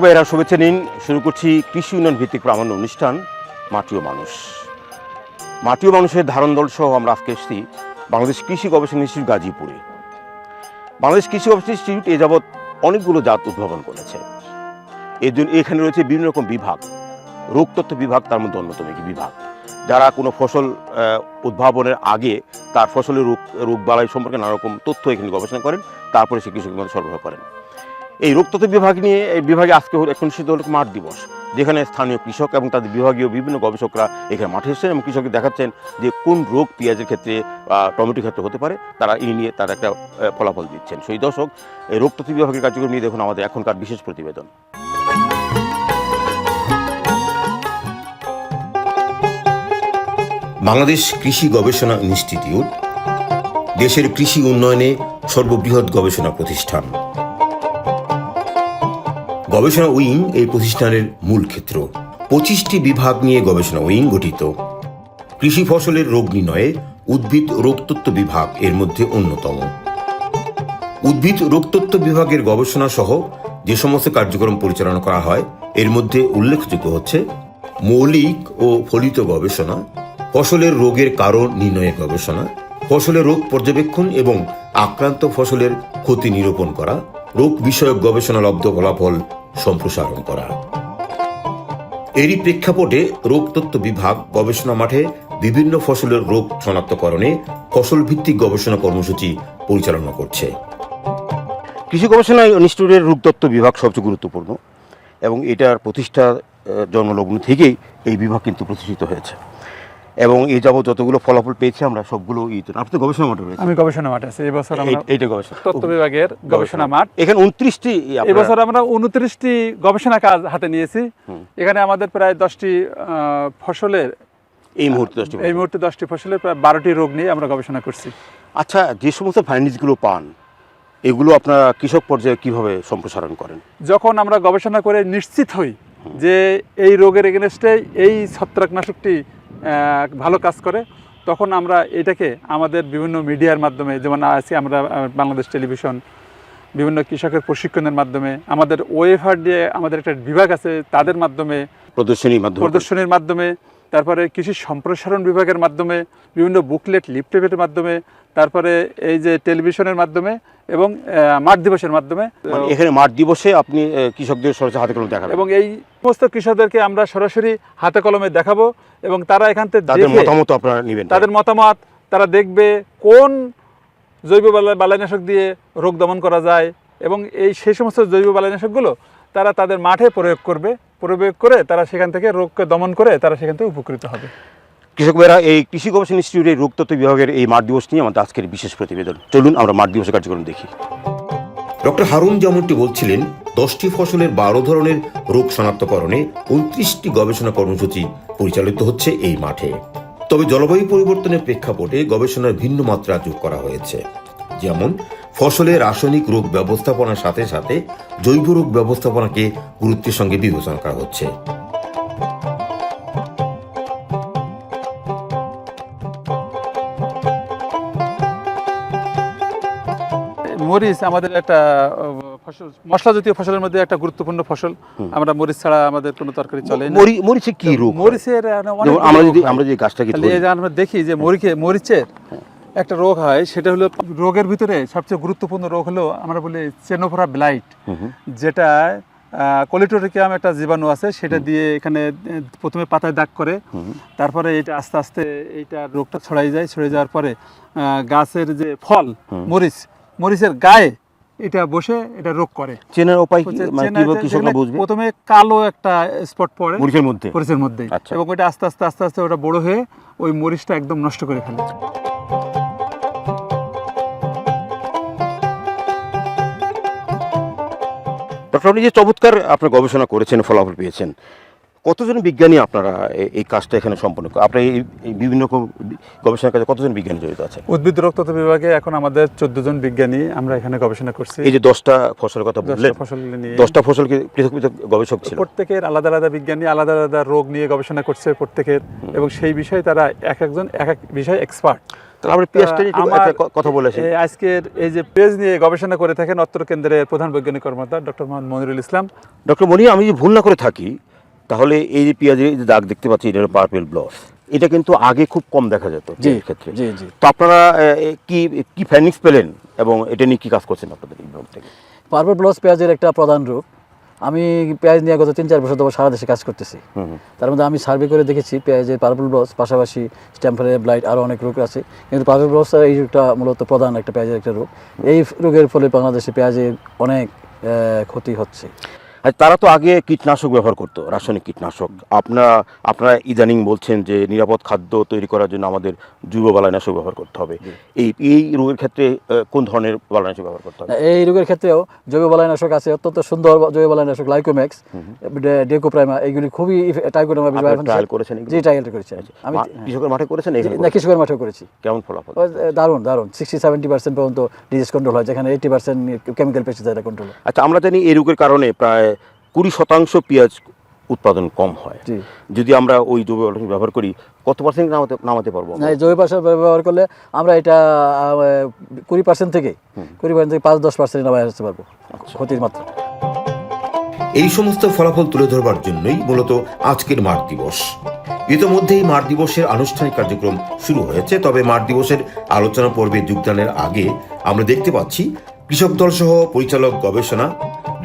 কৃষক ভাইয়েরা শুভেচ্ছা নিন। শুরু করছি কৃষি উন্নয়ন ভিত্তিক প্রামাণ্য অনুষ্ঠান মাটিও মানুষ। মাটিও মানুষের ধারণ দল সহ আমরা আজকে এসেছি বাংলাদেশ কৃষি গবেষণা ইনস্টিটিউট গাজীপুরে। বাংলাদেশ কৃষি গবেষণা ইনস্টিটিউট এ যাবৎ অনেকগুলো জাত উদ্ভাবন করেছে। এর জন্য এখানে রয়েছে বিভিন্ন রকম বিভাগ। রোগতত্ত্ব বিভাগ তার মধ্যে অন্যতম একটি বিভাগ। যারা কোনো ফসল উদ্ভাবনের আগে তার ফসলের রোগ রোগ বালাই সম্পর্কে নানা রকম তথ্য এখানে গবেষণা করেন, তারপরে সে কৃষকের মধ্যে সরবরাহ করেন। এই রোগতত্ত্ব বিভাগ নিয়ে, এই বিভাগে আজকে এখন শীত হলো মাঠ দিবস, যেখানে স্থানীয় কৃষক এবং তাদের বিভাগীয় বিভিন্ন গবেষকরা এখানে মাঠে এসেছেন এবং কৃষককে দেখাচ্ছেন যে কোন রোগ পেঁয়াজের ক্ষেত্রে বা টমেটোর ক্ষেত্রে হতে পারে, তারা এই নিয়ে তারা একটা ফলাফল দিচ্ছেন। সেই দর্শক, এই রোগতত্ত্ব বিভাগের কার্যক্রম নিয়ে দেখুন আমাদের এখনকার বিশেষ প্রতিবেদন। বাংলাদেশ কৃষি গবেষণা ইনস্টিটিউট, দেশের কৃষি উন্নয়নে সর্ববৃহৎ গবেষণা প্রতিষ্ঠান। গবেষণা উইং এই প্রতিষ্ঠানের মূল ক্ষেত্র। পঁচিশটি বিভাগ নিয়ে গবেষণা উইং গঠিত। কৃষি ফসলের রোগ নির্ণয়ে উদ্ভিদ রোগতত্ত্ব বিভাগ এর মধ্যে অন্যতম। উদ্ভিদ রোগতত্ত্ব বিভাগের গবেষণা সহ যে সমস্ত কার্যক্রম পরিচালনা করা হয়, এর মধ্যে উল্লেখযোগ্য হচ্ছে মৌলিক ও ফলিত গবেষণা, ফসলের রোগের কারণ নির্ণয়ে গবেষণা, ফসলের রোগ পর্যবেক্ষণ এবং আক্রান্ত ফসলের ক্ষতি নিরূপণ করা, রোগ বিষয়ক গবেষণা লব্ধ ফলাফল সম্প্রসারণ করা। এরই প্রেক্ষাপটে রোগতত্ত্ব বিভাগ গবেষণা মাঠে বিভিন্ন ফসলের রোগ শনাক্তকরণে ফসল ভিত্তিক গবেষণা কর্মসূচি পরিচালনা করছে। কৃষি গবেষণা ইনস্টিটিউটের রোগতত্ত্ব বিভাগ সবচেয়ে গুরুত্বপূর্ণ এবং এটার প্রতিষ্ঠা জন্মলগ্ন থেকেই এই বিভাগ কিন্তু প্রতিষ্ঠিত হয়েছে। এবং এই যাবত যতগুলো ফলাফল পেয়েছি আমরা সবগুলো ই আপনি গবেষণা মাঠে রয়েছে আমি গবেষণা মাঠ আছে এবছর আমরা এইটা গবেষণা। তত্ত্ব বিভাগের গবেষণা। মাঠ। এখানে উনত্রিশটি এবছর আমরা উনত্রিশটি গবেষণা কাজ হাতে নিয়েছি। এখানে আমাদের প্রায় দশটি আহ, ফসলের এই মুহূর্তে দশটি এই মুহূর্তে দশটি ফসলের প্রায় বারোটি রোগ নিয়ে আমরা গবেষণা করছি। আচ্ছা যে সমস্ত ফাইন্ডিংসগুলো পান এগুলো আপনারা কৃষক পর্যায়ে কীভাবে সম্প্রসারণ করেন? যখন আমরা গবেষণা করে নিশ্চিত হই যে এই রোগের এগেনস্টে এই ছত্রাকনাশকটি ভালো কাজ করে তখন আমরা এটাকে আমাদের বিভিন্ন মিডিয়ার মাধ্যমে যেমন আছি আমরা বাংলাদেশ টেলিভিশন বিভিন্ন কৃষকের প্রশিক্ষণের মাধ্যমে আমাদের ওয়েফার দিয়ে আমাদের একটা বিভাগ আছে তাদের মাধ্যমে প্রদর্শনীর মাধ্যমে। প্রদর্শনীর মাধ্যমে তারপরে কৃষি সম্প্রসারণ বিভাগের মাধ্যমে বিভিন্ন বুকলেট লিফটেপের মাধ্যমে তারপরে এই যে টেলিভিশনের মাধ্যমে এবং মাঠ দিবসের মাধ্যমে মানে এখানে মাঠ দিবসে আপনি কৃষকদের সরাসরি হাতে কলমে দেখাবেন। এবং এই সমস্ত কৃষকদেরকে আমরা সরাসরি হাতে কলমে দেখাবো এবং তারা এখান থেকে তাদের মতামত আপনারা নেবেন। তাদের মতামত তারা দেখবে কোন জৈব বালা- বালাইনাশক দিয়ে রোগ দমন করা যায় এবং এই সেই সমস্ত জৈব বালাইনাশকগুলো তারা তাদের মাঠে প্রয়োগ করবে। প্রয়োগ করে তারা সেখান থেকে রোগকে দমন করে তারা সেখান থেকে উপকৃত হবে। কৃষক ভাইরা এই কৃষি গবেষণা ইনস্টিটিউটের রোগতত্ত্ব বিভাগের এই মাঠ দিবস নিয়ে আমাদের আজকের বিশেষ প্রতিবেদন। চলুন আমরা মাঠ দিবসের কার্যক্রম দেখি। ডক্টর হারুন যেমনটি বলছিলেন দশটি ফসলের বারো ধরনের রোগ শনাক্তকরণে উনত্রিশটি গবেষণা কর্মসূচি পরিচালিত হচ্ছে এই মাঠে। তবে জলবায়ু পরিবর্তনের প্রেক্ষাপটে গবেষণার ভিন্ন মাত্রা যোগ করা হয়েছে। যেমন ফসলের রাসায়নিক রোগ ব্যবস্থাপনার সাথে সাথে জৈব রোগ ব্যবস্থাপনাকে গুরুত্বের সঙ্গে বিবেচনা করা হচ্ছে। মরিচ আমাদের একটা ফসল মশলা জাতীয় ফসলের মধ্যে একটা গুরুত্বপূর্ণ ফসল। আমরা মরিচ ছাড়া আমাদের কোনো তরকারি চলে না। মরিচে কি রোগ মরিচের আমরা যদি। আমরা যে গাছটাকে আমরা দেখি যে মরিচে মরিচের একটা রোগ হয় সেটা হলো রোগের ভিতরে সবচেয়ে গুরুত্বপূর্ণ রোগ হলো আমরা বলি চেনোফোরা ব্লাইট যেটা কোলিটোরিকাম একটা জীবাণু আছে সেটা দিয়ে এখানে প্রথমে পাতায় দাগ করে তারপরে এটা আস্তে আস্তে এইটা রোগটা ছড়াই যায় ছড়ে যাওয়ার পরে গাছের যে ফল মরিচ মরিচের গায়ে এটা বসে এটা রোগ করে। চেনার উপায় কি? মানে কীভাবে কৃষকরা বুঝবে? প্রথমে কালো একটা স্পট পড়ে মরিচের মধ্যে। মরিচের মধ্যে আচ্ছা। এবং ওইটা আস্তে আস্তে আস্তে আস্তে ওটা বড় হয়ে ওই মরিচটা একদম নষ্ট করে ফেলে। ডক্টর আপনি যে চমৎকার আপনার গবেষণা করেছেন ফলাফল পেয়েছেন কতজন বিজ্ঞানী আপনারা এই কাজটা এখানে সম্পন্ন আপনার এই বিভিন্ন রকম গবেষণার কাজে কতজন বিজ্ঞানী জড়িত আছে উদ্ভিদ রোগতত্ত্ব বিভাগে এখন আমাদের চোদ্দ জন বিজ্ঞানী আমরা এখানে গবেষণা করছি। এই যে দশটা ফসলের কথা বললেন ফসল নিয়ে। দশটা ফসলকে পৃথক পৃথক গবেষক ছিল? প্রত্যেকের আলাদা আলাদা বিজ্ঞানী আলাদা আলাদা রোগ নিয়ে গবেষণা করছে প্রত্যেকের এবং সেই বিষয়ে তারা এক একজন এক এক বিষয়ে এক্সপার্ট তাহলে আমরা ক- কথা বলে আজকের এই যে পেজ নিয়ে গবেষণা করে থাকেন অত্র কেন্দ্রের প্রধান বৈজ্ঞানিক কর্মকর্তা ডক্টর মোহাম্মদ মনিরুল ইসলাম। ডক্টর মনি আমি যদি ভুল না করে থাকি তাহলে এই যে পেঁয়াজের যে দাগ দেখতে পাচ্ছি এটা হলো পার্পেল ব্লস এটা কিন্তু আগে খুব কম দেখা যেত পেঁয়াজের ক্ষেত্রে। জি জি। তো আপনারা কি কি ফ্যানিক্স পেলেন এবং এটা নিয়ে কি কাজ করছেন আপনাদের এই থেকে? পার্পল ব্লস পেঁয়াজের একটা প্রধান রূপ। আমি পেঁয়াজ নিয়ে গত তিন চার বছর ধরে সারা দেশে কাজ করতেছি। তার মধ্যে আমি সার্ভে করে দেখেছি পেঁয়াজের পার্পল ব্লস পাশাপাশি স্ট্যাম্পারে ব্লাইট আরও অনেক রোগ আছে। কিন্তু পার্পল ব্লস এই রোগটা মূলত প্রধান একটা পেঁয়াজের একটা রোগ। এই রোগের ফলে বাংলাদেশে পেঁয়াজের অনেক ক্ষতি হচ্ছে। তারা তো আগে কীটনাশক ব্যবহার করতো রাসায়নিক কীটনাশক। আপনারা আপনারা ইদানিং বলছেন যে নিরাপদ খাদ্য তৈরি করার জন্য আমাদের জৈব বালাইনাশক ব্যবহার করতে হবে। এই এই রোগের ক্ষেত্রে কোন ধরনের বালাইনাশক ব্যবহার করতে হবে? এই রোগের ক্ষেত্রেও জৈব বালাইনাশক আছে অত্যন্ত সুন্দর জৈব বালাইনাশক লাইকোম্যাক্স ডেকোপ্রাইমা এইগুলি খুবই টাইকোডামা trial করেছেন? জি ট্রায়াল করেছি আমি। কৃষকের মাঠে করেছেন না কৃষকের মাঠেও করেছি। কেমন ফলাফল? দারুণ দারুণ। সিক্সটি সেভেন্টি পার্সেন্ট পর্যন্ত ডিজিজ কন্ট্রোল হয় যেখানে eighty percent chemical pesticide control আচ্ছা আমরা জানি এই রোগের কারণে প্রায় কুড়ি শতাংশ পেঁয়াজ উৎপাদন কম হয়। যদি আমরা ওই জৈব ব্যবহার করি কত পার্সেন্ট নামাতে নামাতে পারব? না জৈব সার ব্যবহার করলে আমরা এটা কুড়ি পার্সেন্ট থেকে কুড়ি পার্সেন্ট থেকে পাঁচ দশ পার্সেন্ট নামায় আসতে পারব ক্ষতির মাত্রা। এই সমস্ত ফলাফল তুলে ধরবার জন্যই মূলত আজকের মাঠ দিবস। ইতোমধ্যেই মাঠ দিবসের আনুষ্ঠানিক কার্যক্রম শুরু হয়েছে তবে মাঠ দিবসের আলোচনা পর্বে যোগদানের আগে আমরা দেখতে পাচ্ছি কৃষক দল সহ পরিচালক গবেষণা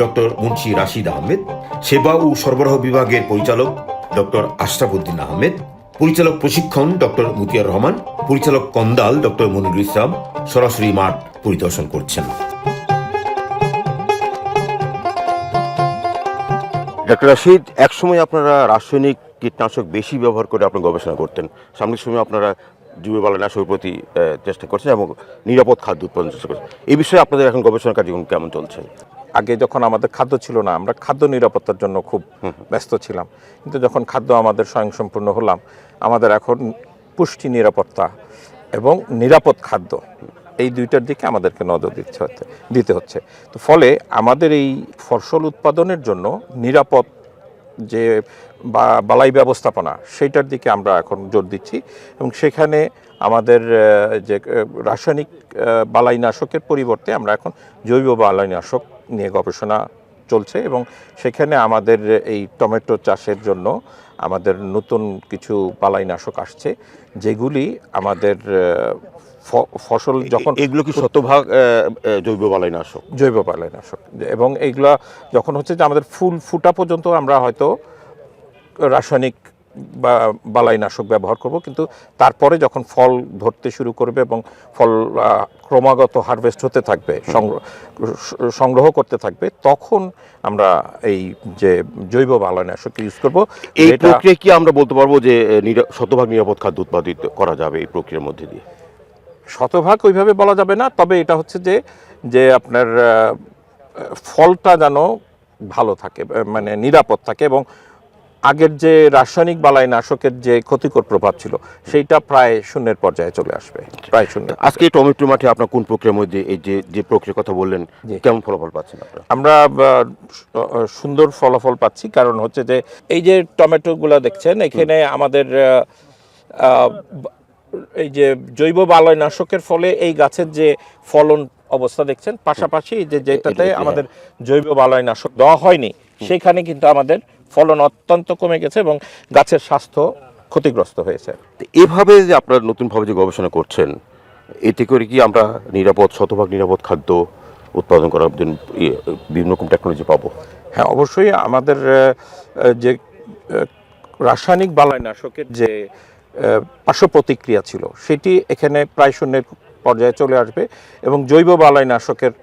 ডক্টর মুন্সি রাশিদ আহমেদ, সেবা ও সরবরাহ বিভাগের পরিচালক ডক্টর আশরাফুদ্দিন আহমেদ, পরিচালক প্রশিক্ষণ ডক্টর মুতিয়ার রহমান, পরিচালক কন্দাল ডক্টর মনিরুল ইসলাম সরাসরি মাঠ পরিদর্শন করছেন। ডক্টর রাশিদ, একসময় আপনারা রাসায়নিক কীটনাশক বেশি ব্যবহার করে আপনার গবেষণা করতেন। সামনের সময় আপনারা জৈব বালানাশকের প্রতি চেষ্টা করছে এবং নিরাপদ খাদ্য উৎপাদন চেষ্টা করছে। এই বিষয়ে আপনাদের এখন গবেষণা কার্যক্রম কেমন চলছে? আগে যখন আমাদের খাদ্য ছিল না আমরা খাদ্য নিরাপত্তার জন্য খুব ব্যস্ত ছিলাম। কিন্তু যখন খাদ্য আমাদের স্বয়ংসম্পূর্ণ হলাম আমাদের এখন পুষ্টি নিরাপত্তা এবং নিরাপদ খাদ্য এই দুইটার দিকে আমাদেরকে নজর দিতে হচ্ছে দিতে হচ্ছে। তো ফলে আমাদের এই ফসল উৎপাদনের জন্য নিরাপদ যে বালাই ব্যবস্থাপনা, সেইটার দিকে আমরা এখন জোর দিচ্ছি। এবং সেখানে আমাদের যে রাসায়নিক বালাইনাশকের পরিবর্তে আমরা এখন জৈব বালাইনাশক নিয়ে গবেষণা চলছে এবং সেখানে আমাদের এই টমেটো চাষের জন্য আমাদের নতুন কিছু বালাইনাশক আসছে, যেগুলি আমাদের ফসল যখন এগুলো কি শতভাগ জৈব বালাইনাশক? জৈব বালাইনাশক। এবং এইগুলা যখন হচ্ছে যে আমাদের ফুল ফুটা পর্যন্ত আমরা হয়তো রাসায়নিক বা বালাইনাশক ব্যবহার করব কিন্তু তারপরে যখন ফল ধরতে শুরু করবে এবং ফল ক্রমাগত হারভেস্ট হতে থাকবে সংগ্রহ সংগ্রহ করতে থাকবে তখন আমরা এই যে জৈব বালাইনাশক ইউজ করব এই প্রক্রিয়া কি আমরা বলতে পারব যে শতভাগ নিরাপদ খাদ্য উৎপাদিত করা যাবে এই প্রক্রিয়ার মধ্যে দিয়ে? শতভাগ ওইভাবে বলা যাবে না তবে এটা হচ্ছে যে যে আপনার ফলটা যেন ভালো থাকে মানে নিরাপদ থাকে এবং আগের যে রাসায়নিক বালাইনাশকের যে ক্ষতিকর প্রভাব ছিল সেইটা প্রায় শূন্যের পর্যায়ে চলে আসবে প্রায় শূন্য আজকে টমেটো মাঠে আপনার কোন প্রক্রিয়ার মধ্যে এই যে যে প্রক্রিয়ার কথা বললেন জি। কেমন ফলাফল পাচ্ছেন আমরা সুন্দর ফলাফল পাচ্ছি কারণ হচ্ছে যে এই যে টমেটোগুলো দেখছেন এখানে আমাদের এই যে জৈব বালয়নাশকের ফলে এই গাছের যে ফলন অবস্থা দেখছেন পাশাপাশি যে যেটাতে আমাদের জৈব বালয়নাশক দেওয়া হয়নি সেখানে কিন্তু আমাদের ফলন অত্যন্ত কমে গেছে এবং গাছের স্বাস্থ্য ক্ষতিগ্রস্ত হয়েছে। এভাবে যে আপনারা নতুনভাবে যে গবেষণা করছেন এতে করে কি আমরা নিরাপদ শতভাগ নিরাপদ খাদ্য উৎপাদন করার জন্য ইয়ে, বিভিন্ন রকম টেকনোলজি পাবো? হ্যাঁ অবশ্যই আমাদের যে রাসায়নিক বালাইনাশকের যে পার্শ্ব প্রতিক্রিয়া ছিল। সেটি এখানে প্রায় শূন্যের পর্যায়ে চলে আসবে এবং জৈব বালাই নাশকের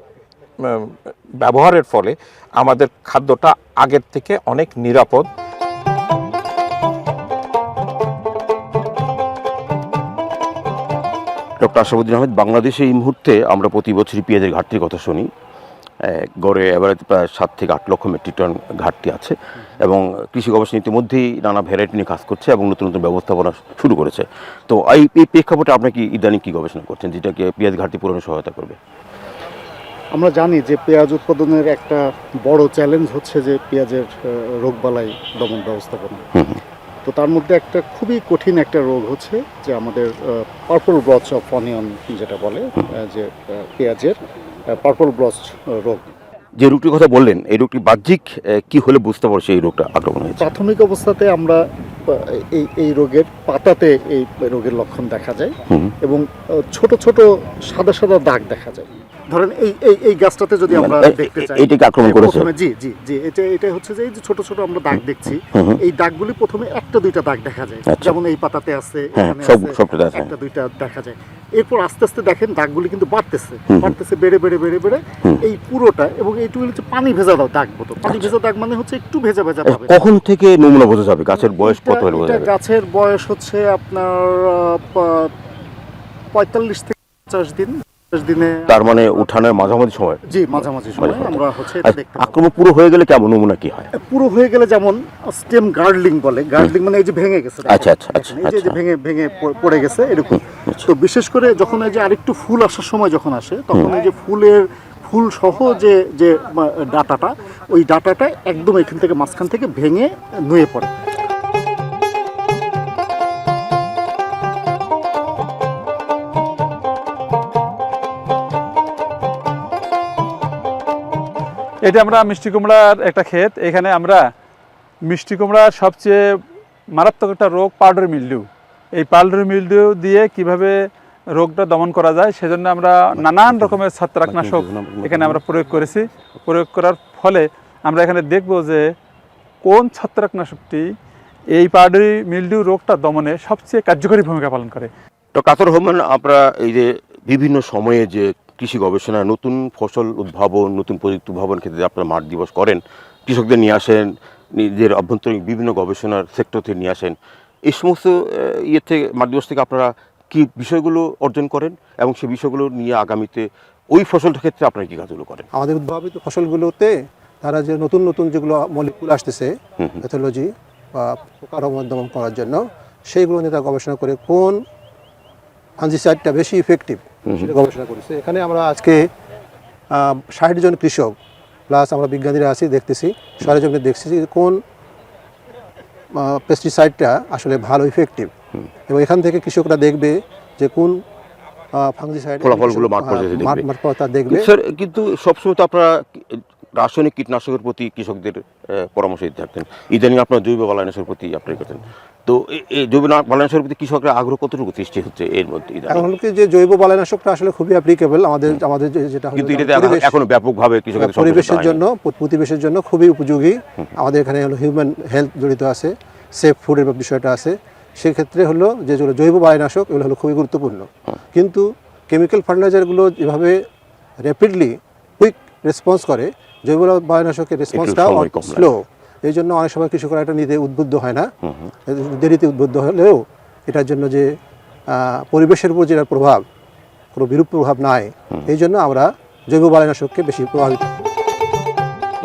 ব্যবহারের ফলে আমাদের খাদ্যটা আগের থেকে অনেক নিরাপদ। ডক্টর আশাবুদ্দিন আহমেদ, বাংলাদেশে এই মুহূর্তে আমরা প্রতি বছরই পেঁয়াজের ঘাটতির কথা শুনি। গড়ে এবারে প্রায় সাত থেকে আট লক্ষ মেট্রিক টন ঘাটতি আছে এবং কৃষি গবেষণা ইতিমধ্যেই নানা ভ্যারাইটি নিয়ে কাজ করছে এবং নতুন নতুন ব্যবস্থাপনা শুরু করেছে। তো এই এই প্রেক্ষাপটে আপনি কি ইদানিং কী গবেষণা করছেন যেটাকে পেঁয়াজ ঘাটতি পূরণে সহায়তা করবে? আমরা জানি যে পেঁয়াজ উৎপাদনের একটা বড় চ্যালেঞ্জ হচ্ছে যে পেঁয়াজের রোগবালাই দমন ব্যবস্থাপনা। তো তার মধ্যে একটা খুবই কঠিন একটা রোগ হচ্ছে যে আমাদের পার্পল ব্লচ অফ অনিয়ন যেটা বলে যে পেঁয়াজের। পার্পল ব্লচ রোগ। যে রোগটির কথা বললেন এই রোগটি বাহ্যিক কি হলে বুঝতে পারছে এই রোগটা আক্রমণ হয়েছে? প্রাথমিক অবস্থাতে আমরা এই এই রোগের পাতাতে এই রোগের লক্ষণ দেখা যায় এবং ছোট ছোট সাদা সাদা দাগ দেখা যায়। ধরেন এই এই এই গাছটাতে যদি আমরা মানে এ- দেখতে চাই এইটাকে আক্রমণ করেছে? জি জি জি এটা এটা হচ্ছে যে এই যে ছোট ছোট আমরা দাগ দেখছি। এই দাগগুলি প্রথমে একটা দুইটা দাগ দেখা যায়। আচ্ছা। যেমন এই পাতাতে আছে হ্যাঁ, এখানে আছে। একটা দুইটা দেখা যায়। এরপর আস্তে আস্তে দেখেন দাগগুলি কিন্তু বাড়তেছে বাড়তেছে বেড়ে বেড়ে বেড়ে বেড়ে। এই পুরোটা এবং এইটুকু হচ্ছে পানি ভেজা দাও দাগ মতো। পানি ভেজা দাগ মানে হচ্ছে একটু ভেজা ভেজা আচ্ছা, ভাবে। কখন থেকে নমুনা বোঝা যাবে? গাছের বয়স কত হলে বোঝা যাবে? গাছের বয়স হচ্ছে আপনার পঁয়তাল্লিশ থেকে পঞ্চাশ দিনে। তার মানে উঠানের মাঝামাঝি সময়। জি মাঝামাঝি সময় আমরা হচ্ছে এটা আচ্ছা, দেখতে আক্রমণ পুরো হয়ে গেলে কেমন নমুনা কি হয়? পুরো হয়ে গেলে যেমন স্টেম গার্ডলিং বলে গার্ডলিং মানে এই যে ভেঙে গেছে আচ্ছা, আচ্ছা, আচ্ছা, এই যে- যে আচ্ছা। ভেঙে ভেঙে পড়ে গেছে এরকম। তো বিশেষ করে যখন এই যে আরেকটু ফুল আসার সময় যখন আসে তখন এই যে ফুলের ফুল সহ যে যে ডাটাটা ওই ডাটাটা একদম এখান থেকে মাঝখান থেকে ভেঙে নুয়ে পড়ে। এটা আমরা মিষ্টি কুমড়ার একটা ক্ষেত। এখানে আমরা মিষ্টি কুমড়ার সবচেয়ে মারাত্মক একটা রোগ পাউডার মিল্ডিউ এই পাউডার মিল্ডিউ দিয়ে কীভাবে রোগটা দমন করা যায়, সেজন্য আমরা নানান রকমের ছত্রাকনাশক এখানে আমরা প্রয়োগ করেছি। প্রয়োগ করার ফলে আমরা এখানে দেখব যে কোন ছত্রাকনাশকটি এই পাউডারি মিল্ডিউ রোগটা দমনে সবচেয়ে কার্যকরী ভূমিকা পালন করে। তো কাতর রহমান আমরা এই যে বিভিন্ন সময়ে যে কৃষি গবেষণা নতুন ফসল উদ্ভাবন নতুন প্রযুক্তি উদ্ভাবন ক্ষেত্রে আপনারা মাঠ দিবস করেন কৃষকদের নিয়ে আসেন নিজের অভ্যন্তরীণ বিভিন্ন গবেষণার সেক্টর থেকে নিয়ে আসেন এই সমস্ত ইয়ে থেকে মাঠ দিবস থেকে আপনারা কি বিষয়গুলো অর্জন করেন এবং সেই বিষয়গুলো নিয়ে আগামীতে ওই ফসলটার ক্ষেত্রে আপনারা কি কাজগুলো করেন আমাদের উদ্ভাবিত ফসলগুলোতে তারা যে নতুন নতুন যেগুলো মলিকুল আসতেছে। প্যাথোলজি বা পোকার দমন করার জন্য সেইগুলো নিয়ে তারা গবেষণা করে কোন ফাঞ্জিসাইডটা বেশি ইফেক্টিভ সেটা গবেষণা করেছে। এখানে আমরা আজকে ষাট জন কৃষক প্লাস আমরা বিজ্ঞানীরা আছি দেখতেছি সরেজমিনে দেখছি যে কোন পেস্টিসাইডটা আসলে ভালো ইফেক্টিভ এবং এখান থেকে কৃষকরা দেখবে যে কোন ফাঙ্গিসাইড ফলাফলগুলো মাঠ পর্যায়ে দেখবে। মাঠ পর্যায়ে দেখবে। স্যার কিন্তু সবসময় তো আপনারা রাসায়নিক কীটনাশকের প্রতি কৃষকদের পরামর্শ দিতে থাকতেন। ইদানিং আপনার জৈব বালানাশের প্রতি আপনি করতেন। তো এই জৈব না- প্রতি কৃষকরা আগ্রহ কতটুকু সৃষ্টি হচ্ছে এর মধ্যে? এখন যে জৈব বালানাশকটা আসলে খুবই অ্যাপ্লিকেবল আমাদের আমাদের যেটা কিন্তু এটাতে এখন- এখনও ব্যাপকভাবে কৃষকদের পরিবেশের জন্য প্রতিবেশের জন্য খুবই উপযোগী। আমাদের এখানে হলো হিউম্যান হেলথ জড়িত আছে সেফ ফুডের বিষয়টা আছে। সেক্ষেত্রে হলো যে যেগুলো জৈব বালানাশক এগুলো হলো খুবই গুরুত্বপূর্ণ। কিন্তু কেমিক্যাল ফার্টিলাইজারগুলো যেভাবে র্যাপিডলি কুইক রেসপন্স করে জৈব বালানাশকের রেসপন্সটা। স্লো এই জন্য অনেক সময় কৃষকরা এটা নিতে উদ্বুদ্ধ হয় না। দেরিতে উদ্বুদ্ধ হলেও এটার জন্য যে পরিবেশের উপর যেটার প্রভাব কোনো বিরূপ প্রভাব নাই। এই জন্য আমরা জৈব বালানাশককে বেশি প্রভাবিত।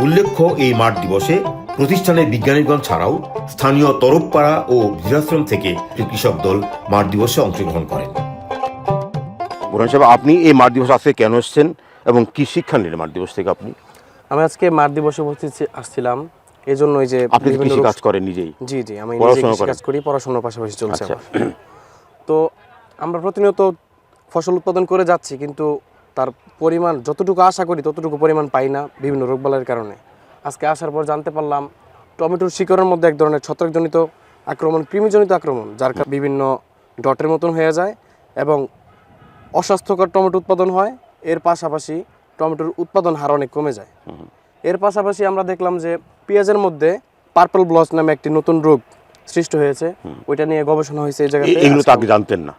উল্লেখ্য এই মাঠ দিবসে প্রতিষ্ঠানের বিজ্ঞানীগণ ছাড়াও স্থানীয় তরফপাড়া ও বৃদ্ধাশ্রম থেকে কৃষক দল মাঠ দিবসে অংশগ্রহণ করেন। বুরহান সাহেব আপনি এই মাঠ দিবস আজকে কেন এসেছেন এবং কি শিক্ষা নিলেন মাঠ দিবস থেকে আপনি? আমি আজকে মার দিবসে উপস্থিত আসছিলাম। এই জন্যই যে আপনি কৃষি কাজ করেন নিজেই? জি জি আমি নিজে করেন? কাজ করি পড়াশোনার পাশাপাশি চলছে আচ্ছা। আমার। তো আমরা প্রতিনিয়ত ফসল উৎপাদন করে যাচ্ছি কিন্তু তার পরিমাণ যতটুকু আশা করি ততটুকু পরিমাণ পাই না বিভিন্ন রোগবালাইয়ের কারণে। আজকে আসার পর জানতে পারলাম টমেটোর শিকড়ের মধ্যে এক ধরনের ছত্রাকজনিত আক্রমণ কৃমিজনিত আক্রমণ যার কারণে বিভিন্ন ডটের মতন হয়ে যায় এবং অস্বাস্থ্যকর টমেটো উৎপাদন হয়। এর পাশাপাশি টমেটোর উৎপাদন হার অনেক কমে যায়। এর পাশাপাশি আমরা দেখলাম যে পেঁয়াজের মধ্যে পার্পল ব্লস নামে একটি নতুন রোগ সৃষ্টি হয়েছে। ওইটা নিয়ে গবেষণা হয়েছে এই জায়গাতে। এগুলো তো আপনি জানতেন না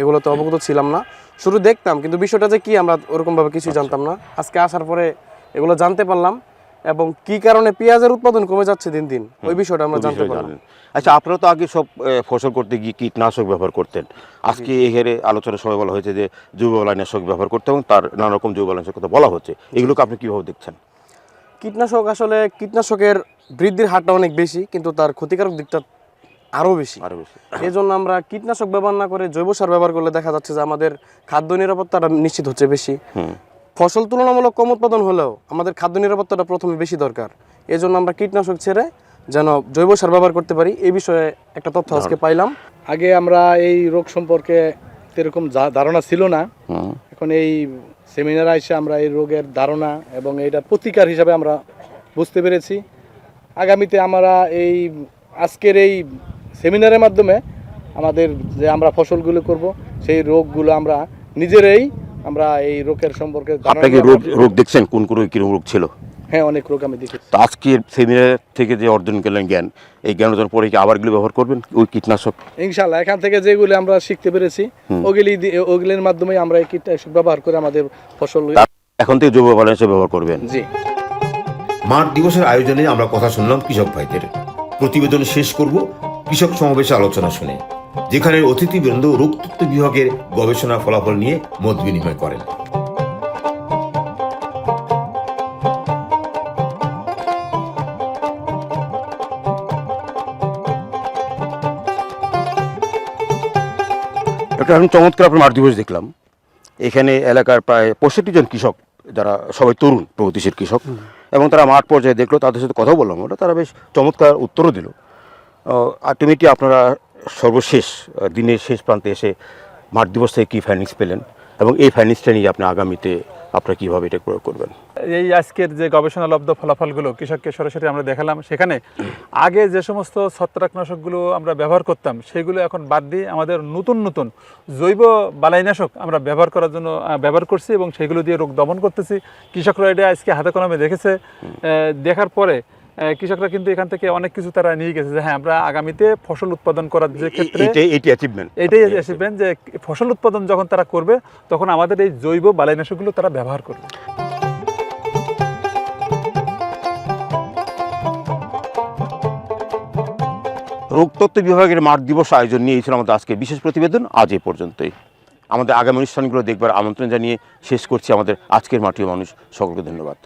এগুলো তো অবগত ছিলাম না। শুরু দেখতাম কিন্তু বিষয়টা যে কি আমরা ওরকম ভাবে কিছুই জানতাম না। আজকে আসার পরে এগুলো জানতে পারলাম। এবং কি কারণে পেঁয়াজের উৎপাদন কমে যাচ্ছে দিন দিন? ওই বিষয়টা আমরা জানতে পারলাম। আচ্ছা আপনারা তো আগে সব ফসল করতে গিয়ে কীটনাশক ব্যবহার করতেন। আজকে এই হেরে আলোচনার সময় বলা হয়েছে যে জৈব বালানাশক ব্যবহার করতে এবং তার নানা রকম জৈব বালানাশক কথা বলা হচ্ছে। এগুলোকে আপনি কীভাবে দেখছেন? কীটনাশক আসলে কীটনাশকের বৃদ্ধির হারটা অনেক বেশি কিন্তু তার ক্ষতিকারক দিকটা আরও বেশি। আরও বেশি। এই জন্য আমরা কীটনাশক ব্যবহার না করে জৈব সার ব্যবহার করলে দেখা যাচ্ছে যে আমাদের খাদ্য নিরাপত্তাটা নিশ্চিত হচ্ছে বেশি। হুম। ফসল তুলনামূলক কম উৎপাদন হলেও আমাদের খাদ্য নিরাপত্তাটা প্রথমে বেশি দরকার। এই জন্য আমরা কীটনাশক ছেড়ে যেন জৈব সার ব্যবহার করতে পারি এই বিষয়ে একটা তথ্য আজকে পাইলাম। আগে আমরা এই রোগ সম্পর্কে এরকম ধারণা ছিল না। এখন এই সেমিনার এসে আমরা এই রোগের ধারণা এবং এটা প্রতিকার হিসাবে আমরা বুঝতে পেরেছি। আগামীতে আমরা এই আজকের এই সেমিনারের মাধ্যমে আমাদের যে আমরা ফসলগুলো করব সেই রোগগুলো আমরা নিজেরাই আমরা এই রোগের সম্পর্কে ধারণা আপনাকে রোগ রোগ দেখছেন? কোন কোন কীরকম রোগ ছিল? হ্যাঁ অনেক রোগ আমি দেখেছি। তো আজকের সেমিনার থেকে যে অর্জন করলেন জ্ঞান এই জ্ঞান অর্জন পরে কি আবার এগুলো ব্যবহার করবেন? ওই কীটনাশক? ইনশাল্লাহ এখান থেকে যেগুলো আমরা শিখতে পেরেছি ওগুলি ওগুলির মাধ্যমে আমরা এই কীটনাশক ব্যবহার করে আমাদের ফসল এখন থেকে জৈব বালান হিসেবে ব্যবহার করবেন। জি। মাঠ দিবসের আয়োজনে আমরা কথা শুনলাম কৃষক ভাইদের। প্রতিবেদন শেষ করব কৃষক সমাবেশে আলোচনা শুনে। যেখানে অতিথিবৃন্দ রোগতত্ত্ব বিভাগের গবেষণা ফলাফল নিয়ে মত বিনিময় করেন। একটা এখন চমৎকার আপনার মাঠ দিবস দেখলাম। এখানে এলাকার প্রায় পঁয়ষট্টি জন কৃষক, যারা সবাই তরুণ, প্রগতিশীল কৃষক, এবং তারা মাঠ পর্যায়ে দেখল, তাদের সাথে কথা বললাম। ওটা তারা বেশ চমৎকার উত্তরও দিল। আলটিমেটলি আপনারা সর্বশেষ দিনের শেষ প্রান্তে এসে মাঠ দিবস থেকে কী ফাইন্যান্স পেলেন? এবং এই ফাইন্যান্সটা নিয়ে আপনি আগামীতে আপনারা কীভাবে এটা প্রয়োগ করবেন? এই আজকের যে গবেষণালব্ধ ফলাফলগুলো কৃষককে সরাসরি আমরা দেখালাম, সেখানে আগে যে সমস্ত ছত্রাকনাশকগুলো আমরা ব্যবহার করতাম, সেগুলো এখন বাদ দিয়ে আমাদের নতুন নতুন জৈব বালাইনাশক আমরা ব্যবহার করার জন্য ব্যবহার করছি এবং সেগুলো দিয়ে রোগ দমন করতেছি। কৃষকরা এটা আজকে হাতে কলমে দেখেছে। দেখার পরে কৃষকরা কিন্তু এখান থেকে অনেক কিছু তারা নিয়ে গেছে যে হ্যাঁ আমরা আগামীতে ফসল উৎপাদন করার যে ক্ষেত্রে অ্যাচিভমেন্ট এটাই আসবেন যে ফসল উৎপাদন যখন তারা করবে তখন আমাদের এই জৈব বালাইনাশকগুলো তারা ব্যবহার করবে। রোগতত্ত্ব বিভাগের মাঠ দিবস আয়োজন নিয়ে এই ছিল আমাদের আজকে বিশেষ প্রতিবেদন। আজ এই পর্যন্তই। আমাদের আগামী অনুষ্ঠানগুলো দেখবার আমন্ত্রণ জানিয়ে শেষ করছি আমাদের আজকের মাটির মানুষ সকলকে ধন্যবাদ।